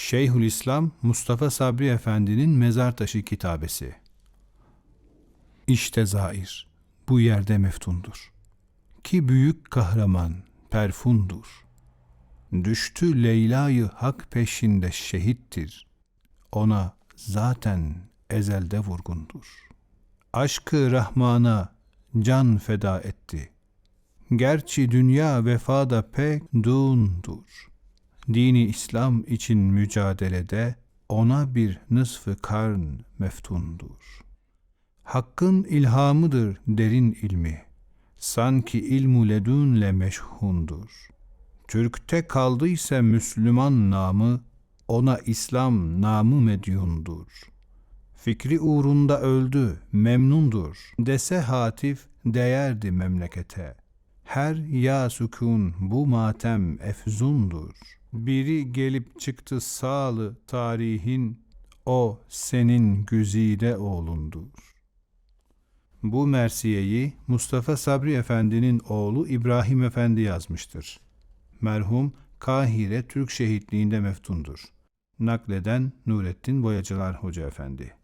Şeyhülislam Mustafa Sabri Efendi'nin Mezar Taşı Kitabesi İşte zair, bu yerde meftundur. Ki büyük kahraman perfundur. Düştü Leyla'yı hak peşinde şehittir. Ona zaten ezelde vurgundur. Aşkı Rahman'a can feda etti. Gerçi dünya vefada pek dundur. Dini İslam için mücadelede ona bir nısfı karn meftundur. Hakkın ilhamıdır derin ilmi. Sanki ilmu ledünle meşhundur. Türk'te kaldıysa Müslüman namı, ona İslam namı medyundur. Fikri uğrunda öldü, memnundur. Dese hatif, değerdi memlekete. Her ya sükun bu matem efzundur. Biri gelip çıktı sağlı tarihin, o senin güzide oğlundur. Bu mersiyeyi Mustafa Sabri Efendi'nin oğlu İbrahim Efendi yazmıştır. Merhum Kahire Türk şehitliğinde meftundur. Nakleden Nurettin Boyacılar Hoca Efendi.